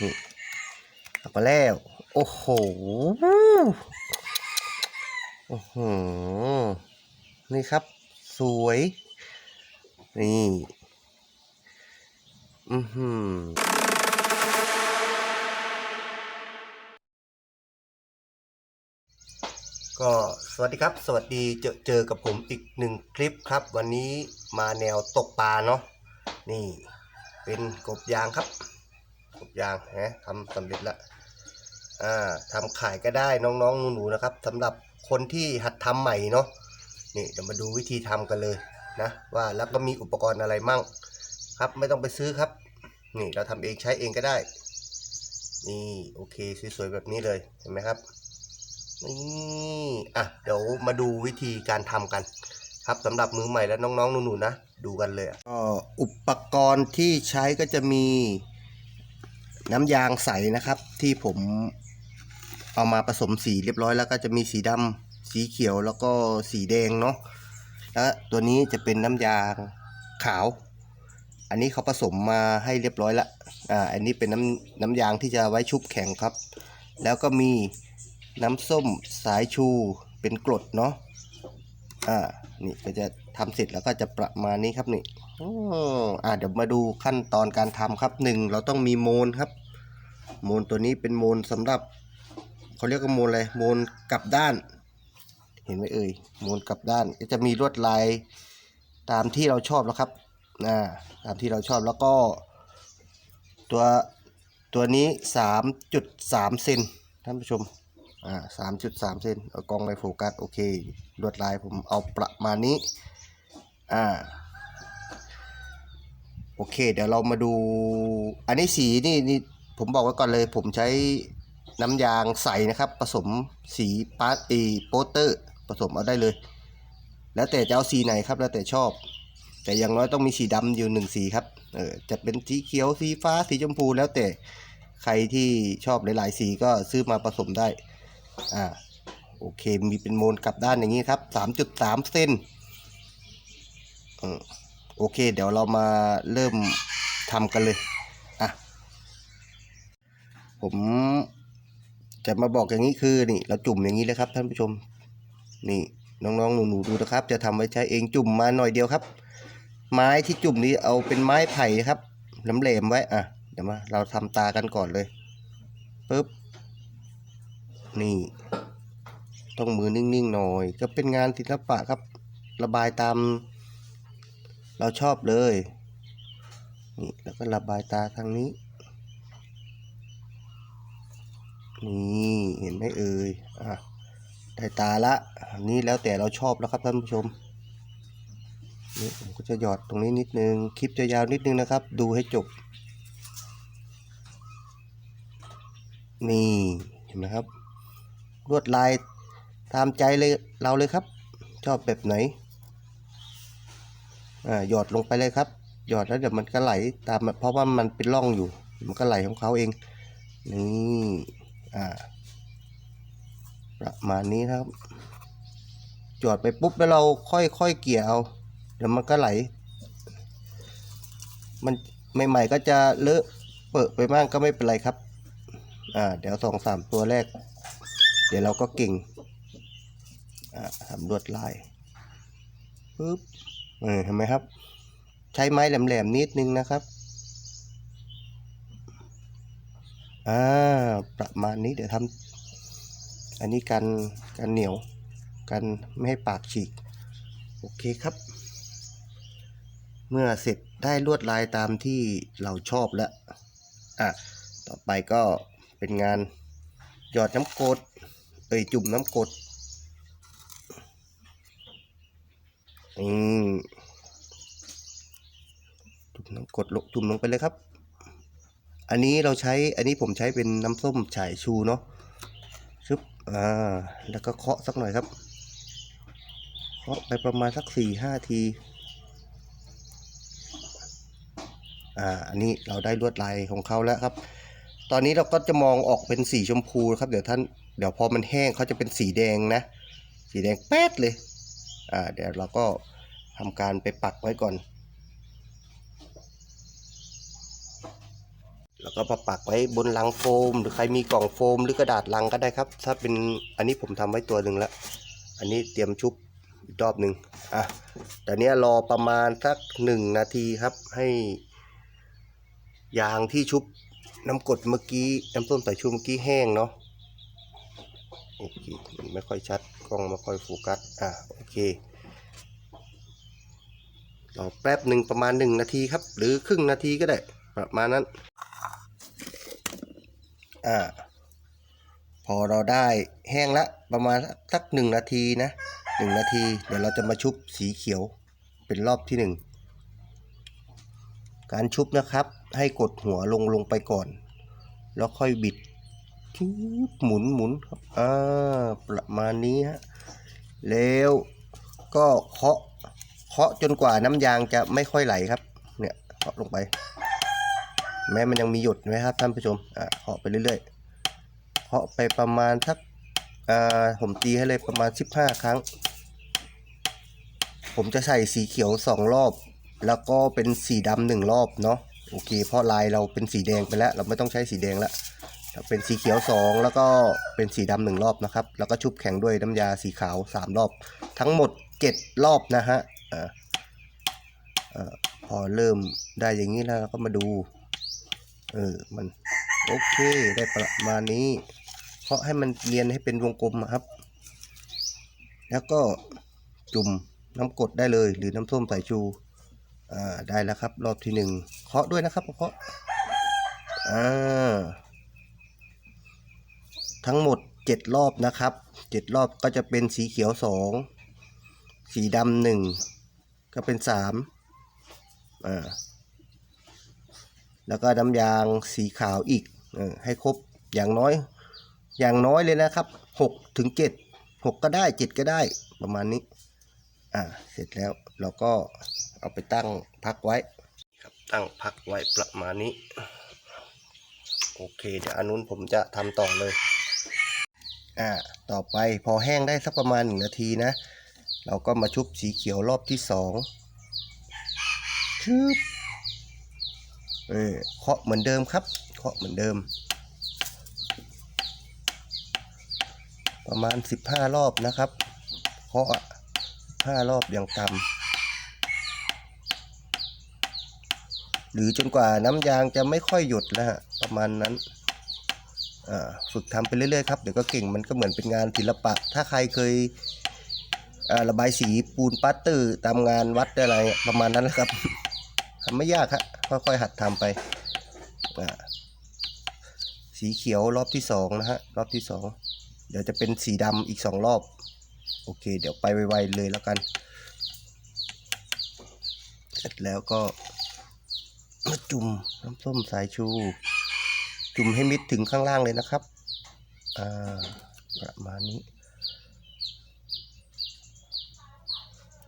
นี่เอาไปแล้ว โอ้โหโอ้โหนี่ครับ สวย นี่ อือหือก็สวัสดีครับ สวัสดีเจอเจอกับผมอีกหนึ่งคลิปครับ วันนี้มาแนวตกปลาเนาะนี่เป็นกบยางครับ บยางฮะทำสำเร็จแล้วอ่าทำขายก็ได้น้องๆหนูๆนะครับสำหรับคนที่หัดทำใหม่เนาะนี่เดี๋ยวมาดูวิธีทำกันเลยนะว่าแล้วก็มีอุปกรณ์อะไรมั่งครับไม่ต้องไปซื้อครับ นี่เราทำเองใช้เองก็ได้นี่โอเคสวยๆแบบนี้เลยเห็นไหมครับนี่อะเดี๋ยวมาดูวิธีการทำกัน ครับสำหรับมือใหม่และน้องๆหนูๆนะ ดูกันเลยอะอุปกรณ์ที่ใช้ก็จะมี น้ำยางใสนะครับ ที่ผมเอามาผสมสีเรียบร้อยแล้วก็จะมีสีดำสีเขียวแล้วก็สีแดงเนาะแล้วตัวนี้จะเป็นน้ำยางขาว อันนี้เขาผสมมาให้เรียบร้อยละอ่าอันนี้เป็นน้ำน้ำยางที่จะไว้ชุบแข็งครับ แล้วก็มีน้ำส้มสายชูเป็นกรดเนาะอ่านี่ก็จะทำเสร็จแล้วก็จะประมาณนี้ครับนี่ อ่าเดี๋ยวมาดูขั้นตอนการทำครับหนึ่งเราต้องมีโมลครับ โมลตัวนี้เป็นโมลสำหรับเขาเรียกว่าโมลอะไรโมลกลับด้าน เห็นไหมเอ่ยโมลกลับด้านก็จะมีลวดลายตามที่เราชอบแล้วครับอ่าตามที่เราชอบแล้วก็ ตัวตัวนี้สามจุดสามเซนท่านผู้ชมอ่าสามจุดสามเซนเอากล้องไปโฟกัสโอเคลวดลายผมเอาประมาณนี้อ่า โอเค เดี๋ยวเรามาดู อันนี้สีนี่นี่ผมบอกไว้ก่อนเลย ผมใช้น้ำยางใสนะครับ ผสมสีปาร์ตีโปสเตอร์ ผสมเอาได้เลย แล้วแต่จะเอาสีไหนครับ แล้วแต่ชอบ แต่อย่างน้อยต้องมีสีดำอยู่หนึ่งสีครับเออจะเป็นสีเขียวสีฟ้าสีชมพูแล้วแต่ใครที่ชอบหลาย ๆ สีก็ซื้อมาผสมได้อ่าโอเคมีเป็นโมนกลับด้านอย่างนี้ครับสามจุดสามเซนอืม โอเค เดี๋ยวเรามาเริ่มทำกันเลยอะผมจะมาบอกอย่างนี้คือนี่ เราจุ่มอย่างนี้เลยครับ ท่านผู้ชม นี่น้องๆหนูๆดูนะครับ จะทำไว้ใช้เองจุ่มมาหน่อยเดียวครับ ไม้ที่จุ่มนี้เอาเป็นไม้ไผ่ครับแหลมไว้อะเดี๋ยวมาเราทำตากันก่อนเลยปึ๊บนี่ ต้องมือนิ่งๆหน่อย ก็เป็นงานศิลปะครับ ระบายตาม เราชอบเลย นี่แล้วก็ระบายตาทางนี้ นี่เห็นไหมเอ่ย อะ ได้ตาละอันนี้แล้วแต่เราชอบแล้วครับท่านผู้ชม นี่ผมก็จะหยอดตรงนี้นิดนึง คลิปจะยาวนิดนึงนะครับ ดูให้จบ นี่เห็นไหมครับ ลวดลายตามใจเลยเราเลยครับ ชอบแบบไหน อ่าหยอดลงไปเลยครับ หยอดแล้วเดี๋ยวมันก็ไหลตามเพราะว่ามันเป็นร่องอยู่ มันก็ไหลของเขาเองนี่อ่าประมาณนี้นะครับ หยอดไปปุ๊บแล้วเราค่อยๆเกี่ยเอาเดี๋ยวมันก็ไหล มันใหม่ ๆ ก็จะเลอะเปอะไปบ้างก็ไม่เป็นไรครับ อ่า เดี๋ยวสองสามตัวแรก เดี๋ยวเราก็เก่ง อ่าทำลวดลายปึ๊บ เออเห็นไหมครับ ใช้ไม้แหลมๆนิดนึงนะครับอ่าประมาณนี้เดี๋ยวทำอันนี้กันกันเหนียวกันไม่ให้ปากฉีก โอเคครับ เมื่อเสร็จได้ลวดลายตามที่เราชอบแล้วอะต่อไปก็เป็นงานหยอดน้ำกดเอ้ยจุ่มน้ำกด อืมจุ่มน้ำกดลงจุ่มลงไปเลยครับ อันนี้เราใช้อันนี้ผมใช้เป็นน้ำส้มฉายชูเนาะชึบอ่าแล้วก็เคาะสักหน่อยครับ เคาะไปประมาณสักสี่ห้าทีอ่าอันนี้เราได้ลวดลายของเขาแล้วครับ ตอนนี้เราก็จะมองออกเป็นสีชมพูครับ เดี๋ยวท่าน เดี๋ยวพอมันแห้งเขาจะเป็นสีแดงนะ สีแดงแป๊ดเลย อ่าเดี๋ยวเราก็ทำการไปปักไว้ก่อน แล้วก็มาปักไว้บนลังโฟม หรือใครมีกล่องโฟม หรือกระดาษลังก็ได้ครับ ถ้าเป็นอันนี้ผมทำไว้ตัวหนึ่งแล้ว อันนี้เตรียมชุบอีกรอบหนึ่งอะแต่เนี้ยรอประมาณสักหนึ่งนาทีครับให้ยางที่ชุบน้ำกดเมื่อกี้น้ำส้มสายชูเมื่อกี้แห้งเนาะโอเคมันไม่ค่อยชัด ล้องไม่ค่อยโฟกัส อะโอเครอแป๊บหนึ่งประมาณหนึ่งนาทีครับ หรือครึ่งนาทีก็ได้ ประมาณนั้น อ่า พอเราได้แห้งละประมาณสักหนึ่งนาทีนะหนึ่งนาที เดี๋ยวเราจะมาชุบสีเขียวเป็นรอบที่หนึ่งการชุบนะครับ ให้กดหัวลงลงไปก่อน แล้วค่อยบิด ชืบหมุนหมุนครับอ่าประมาณนี้ฮะแล้วก็เคาะเคาะจนกว่าน้ำยางจะไม่ค่อยไหลครับ เนี่ยเคาะลงไป แม้มันยังมีหยดไหมครับท่านผู้ชมอ่าเคาะไปเรื่อยๆเคาะไปประมาณสักอ่าผมตีให้เลยประมาณ 15 ครั้ง ผมจะใส่สีเขียวสองรอบ แล้วก็เป็นสีดำหนึ่งรอบเนาะโอเคเพราะลายเราเป็นสีแดงไปแล้ว เราไม่ต้องใช้สีแดงแล้ว เป็นสีเขียวสองแล้วก็เป็นสีดำหนึ่งรอบนะครับ แล้วก็ชุบแข็งด้วยน้ำยาสีขาวสามรอบ ทั้งหมดเจ็ดรอบนะฮะออพอเริ่มได้อย่างนี้แล้วเราก็มาดู เออ มันโอเค ได้ประมาณนี้ เพราะให้มันเรียนให้เป็นวงกลมอะครับ แล้วก็จุ่มน้ำกดได้เลย หรือน้ำส้มสายชู อ่า ได้แล้วครับ รอบที่หนึ่งเคาะด้วยนะครับเคาะอ่า ทั้งหมดเจ็ดรอบนะครับเจ็ดรอบก็จะเป็นสีเขียวสองสีดำหนึ่งก็เป็นสามอ่าแล้วก็น้ำยางสีขาวอีกออให้ครบอย่างน้อย อย่างน้อยเลยนะครับหกถึงเจ็ดหกก็ได้เจ็ดก็ได้ประมาณนี้อ่าเสร็จแล้วเราก็เอาไปตั้งพักไว้ครับตั้งพักไว้ประมาณนี้ โอเค เดี๋ยวอันนู้นผมจะทำต่อเลย อ่าต่อไปพอแห้งได้สักประมาณหนึ่งนาทีนะ เราก็มาชุบสีเขียวรอบที่สองชึบเออเคาะเหมือนเดิมครับ เคาะเหมือนเดิม ประมาณสิบห้ารอบนะครับ เคาะห้ารอบอย่างต่ำหรือจนกว่าน้ำยางจะไม่ค่อยหยดแล้วฮะประมาณนั้น ฝึกทำไปเรื่อยๆครับเดี๋ยวก็เก่งมันก็เหมือนเป็นงานศิลปะ ถ้าใครเคยระบายสีปูนปัตเตอร์ตามงานวัดอะไรประมาณนั้นแหละครับทำไม่ยากครับค่อยๆหัดทำไปสีเขียวรอบที่สองนะฮะรอบที่สองเดี๋ยวจะเป็นสีดำอีกสองรอบ โอเค เดี๋ยวไปไวๆเลยแล้วกัน เสร็จแล้วก็มาจุ่มน้ำส้มสายชู จุ่มให้มิดถึงข้างล่างเลยนะครับ อ่า ประมาณนี้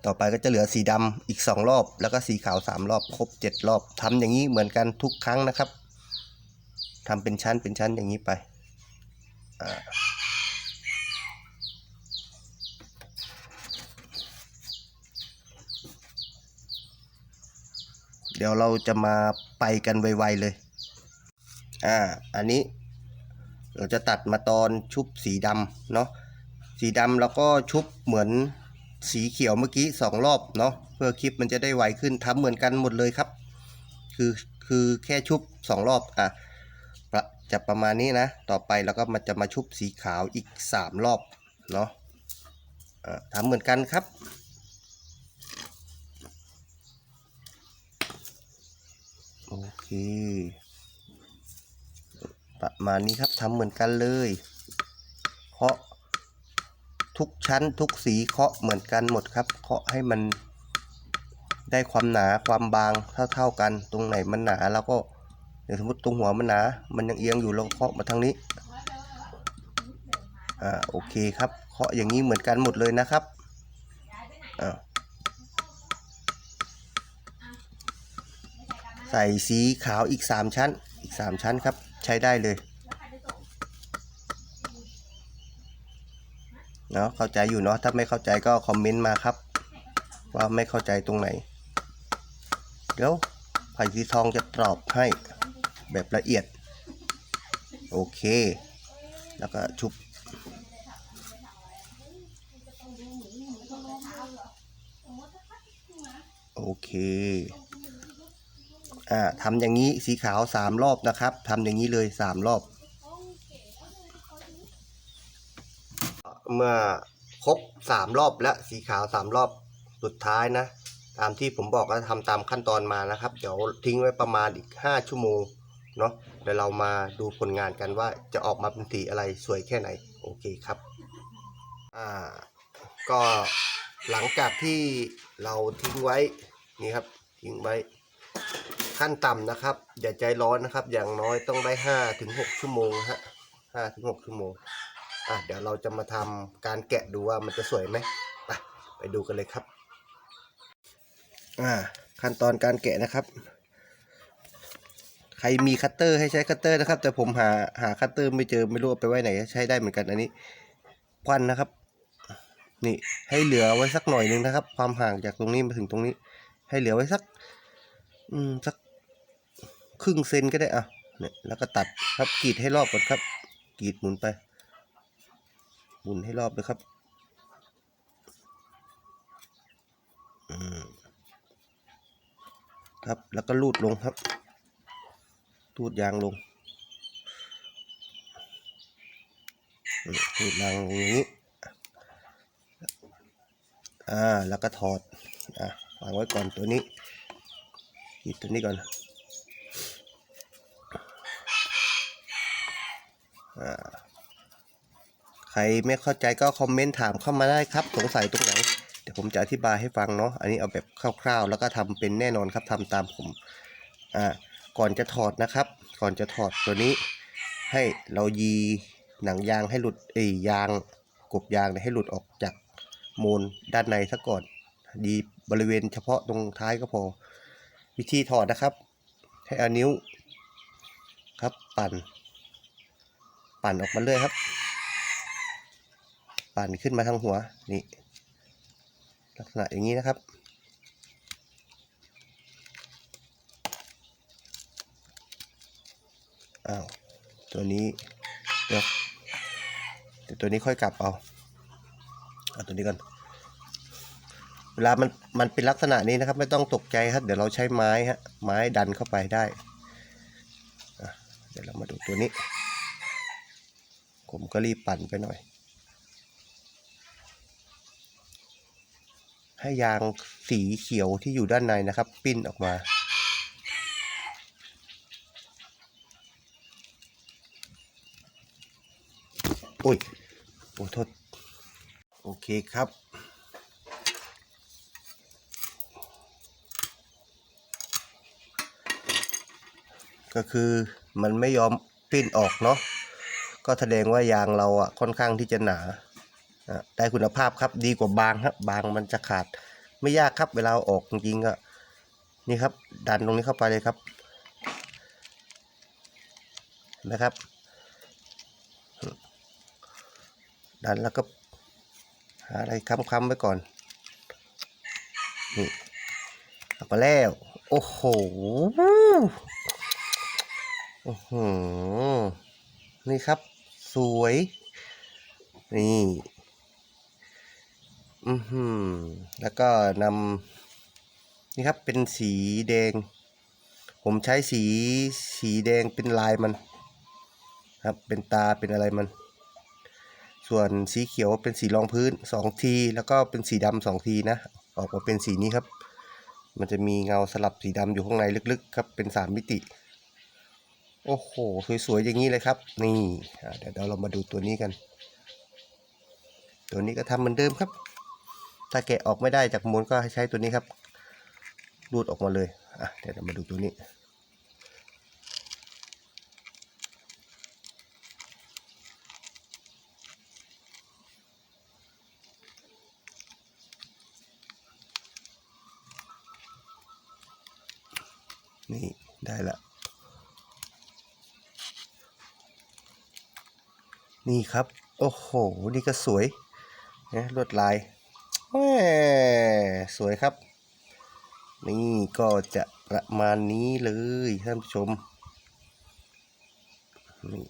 ต่อไปก็จะเหลือสีดำอีกสองรอบ แล้วก็สีขาวสามรอบ ครบเจ็ดรอบทำอย่างนี้เหมือนกันทุกครั้งนะครับทำเป็นชั้นเป็นชั้นอย่างนี้ไป อ่าเดี๋ยวเราจะมาไปกันไวๆเลย อ่า อันนี้ เราจะตัดมาตอนชุบสีดำเนาะ สีดำแล้วก็ชุบเหมือนสีเขียวเมื่อกี้สองรอบเนาะ เพื่อคลิปมันจะได้ไวขึ้นทำเหมือนกันหมดเลยครับ คือคือแค่ชุบสองรอบอะจะประมาณนี้นะ ต่อไปเราก็มันจะมาชุบสีขาวอีกสามรอบเนาะอ่าทำเหมือนกันครับโอเค ประมาณนี้ครับทำเหมือนกันเลยเคาะทุกชั้นทุกสีเคาะเหมือนกันหมดครับเคาะให้มันได้ความหนาความบางเท่าๆกัน ตรงไหนมันหนาเราก็เดี๋ยวสมมติตรงหัวมันหนา มันยังเอียงอยู่เราเคาะมาทางนี้อ่าโอเคครับเคาะอย่างนี้เหมือนกันหมดเลยนะครับอ่าใส่สีขาวอีก 3 ชั้นอีก 3 ชั้นครับ ใช้ได้เลยเนาะเข้าใจอยู่เนาะถ้าไม่เข้าใจก็คอมเมนต์มาครับ ว่าไม่เข้าใจตรงไหน เดี๋ยวไผ่สีทองจะตอบให้แบบละเอียด โอเค แล้วก็ชุบโอเค อ่าทำอย่างนี้สีขาวสามรอบนะครับทำอย่างนี้เลยสามรอบ เมื่อครบสามรอบและสีขาวสามรอบสุดท้ายนะ ตามที่ผมบอกก็ทำตามขั้นตอนมานะครับ เดี๋ยวทิ้งไว้ประมาณอีก5ชั่วโมงเนาะเดี๋ยวเรามาดูผลงานกันว่าจะออกมาเป็นสีอะไรสวยแค่ไหน โอเคครับอ่าก็หลังจากที่เราทิ้งไว้นี่ครับทิ้งไว้ ขั้นต่ำนะครับ อย่าใจร้อนนะครับ อย่างน้อยต้องได้5ถึง6ชั่วโมงฮะ5ถึง6ชั่วโมงอะเดี๋ยวเราจะมาทำการแกะดูว่ามันจะสวยไหมไปไปดูกันเลยครับอ่าขั้นตอนการแกะนะครับ ใครมีคัตเตอร์ให้ใช้คัตเตอร์นะครับ แต่ผมหาหาคัตเตอร์ไม่เจอไม่รู้ไปไว้ไหน ใช้ได้เหมือนกันอันนี้ควันนะครับ นี่ให้เหลือไว้สักหน่อยหนึงนะครับ ความห่างจากตรงนี้มาถึงตรงนี้ ให้เหลือไว้สัก อืมสัก ครึ่งเซนก็ได้อะเนี่ยแล้วก็ตัดครับกรีดให้รอบก่อนครับกรีดหมุนไปหมุนให้รอบเลยครับอืมครับแล้วก็ลูดลงครับลูดยางลงลูดยางลงอย่างนี้อ่าแล้วก็ถอดอะวางไว้ก่อนตัวนี้หยิบตัวนี้ก่อน อ่า ใครไม่เข้าใจก็คอมเมนต์ถามเข้ามาได้ครับ สงสัยตรงไหนเดี๋ยวผมจะอธิบายให้ฟังเนาะ อันนี้เอาแบบคร่าวๆ แล้วก็ทำเป็นแน่นอนครับทำตามผมอ่าก่อนจะถอดนะครับ ก่อนจะถอดตัวนี้ ให้เรายีหนังยางให้หลุดเอ้ยยางกบยางให้หลุดออกจากมูลด้านในซะก่อน ดีบริเวณเฉพาะตรงท้ายก็พอ วิธีถอดนะครับ ให้เอานิ้วครับปั่น ปั่นออกมาเรื่อยครับ ปั่นขึ้นมาทางหัวนี่ลักษณะอย่างนี้นะครับ อ้าว ตัวนี้เดี๋ยวเดี๋ยวตัวนี้ค่อยกลับเอา เอาตัวนี้ก่อน เวลามันมันเป็นลักษณะนี้นะครับ ไม่ต้องตกใจครับ เดี๋ยวเราใช้ไม้ฮะ ไม้ดันเข้าไปได้ เดี๋ยวเรามาดูตัวนี้ ผมก็รีบปั่นไปหน่อย ให้ยางสีเขียวที่อยู่ด้านในนะครับ ปิ้นออกมา อุ้ยโอ้โทษ โอเคครับก็คือมันไม่ยอมปิ้นออกเนาะ ก็แสดงว่ายางเราอะค่อนข้างที่จะหนาอะได้คุณภาพครับดีกว่าบางครับบางมันจะขาด ไม่ยากครับเวลาออกจริงๆก็นี่ครับ ดันตรงนี้เข้าไปเลยครับนะครับ ดันแล้วก็หาอะไรค้ำๆไว้ก่อนนี่ออกมาแล้ว โอ้โหโอ้โหนี่ครับ สวยนี่อือหือแล้วก็นำนี่ครับเป็นสีแดง ผมใช้สีสีแดงเป็นลายมัน ครับเป็นตาเป็นอะไรมัน ส่วนสีเขียวเป็นสีรองพื้นสองทีแล้วก็เป็นสีดำสองทีนะออกมาเป็นสีนี้ครับ มันจะมีเงาสลับสีดำอยู่ข้างในลึกๆ ครับเป็นสามมิติ โอ้โหสวยๆอย่างนี้เลยครับ นี่เดี๋ยวเรามาดูตัวนี้กัน ตัวนี้ก็ทำเหมือนเดิมครับ ถ้าแกะออกไม่ได้จากมวลก็ให้ใช้ตัวนี้ครับรูดออกมาเลยอะเดี๋ยวเรามาดูตัวนี้ได้ละ นี่ครับ โอ้โห นี่ก็สวยนะลวดลายแหมสวยครับ นี่ก็จะประมาณนี้เลยท่านผู้ชมนี่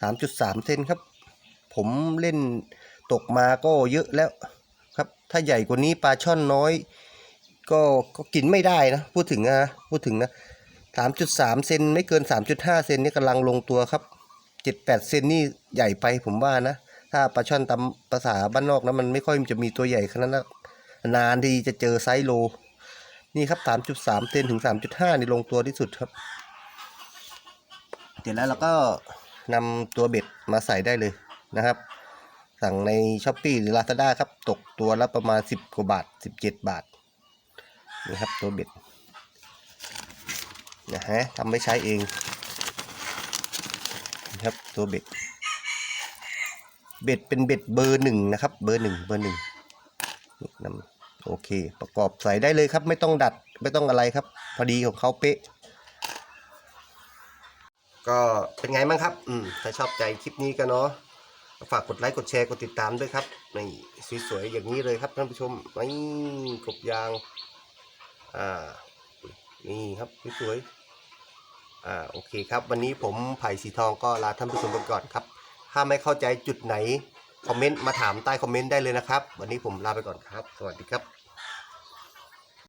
สามจุดสามเซนครับ ผมเล่นตกมาก็เยอะแล้วครับ ถ้าใหญ่กว่านี้ปลาช่อนน้อย ก็ก็กินไม่ได้นะ พูดถึงนะพูดถึงนะสามจุดสามเซนไม่เกินสามจุดห้าเซนนี่กำลังลงตัวครับ เจ็ดแปดเซนนี่ใหญ่ไปผมว่านะ ถ้าปลาช่อนตามภาษาบ้านนอกนะมันไม่ค่อยจะมีตัวใหญ่ขนาดนั้นนานทีจะเจอไซส์โล นี่ครับสามจุดสามเซนถึงสามจุดห้านี่ลงตัวที่สุดครับเสร็จแล้วเราก็นำตัวเบ็ดมาใส่ได้เลยนะครับ สั่งในช้อปปีหรือ Lazada ครับ ตกตัวละประมาณ 10 กว่าบาท 17 บาทนี่ครับตัวเบ็ดนะฮะทำไม่ใช้เอง ครับ ตัวเบ็ด เบ็ดเป็นเบ็ดเบอร์หนึ่งนะครับ เบอร์หนึ่งเบอร์หนึ่งนี่นำโอเค ประกอบใส่ได้เลยครับ ไม่ต้องดัดไม่ต้องอะไรครับ พอดีของเขาเป๊ะ ก็เป็นไงบ้างครับ อืมถ้าชอบใจคลิปนี้ก็เนาะฝากกดไลค์กดแชร์กดติดตามด้วยครับนี่สวยๆอย่างนี้เลยครับท่านผู้ชมนี่กบยาง อ่า นี่ครับสวยๆ อ่าโอเคครับวันนี้ผมไผ่สีทองก็ลาท่านผู้ชมไปก่อนครับ ถ้าไม่เข้าใจจุดไหนคอมเมนต์มาถามใต้คอมเมนต์ได้เลยนะครับ วันนี้ผมลาไปก่อนครับ สวัสดีครับ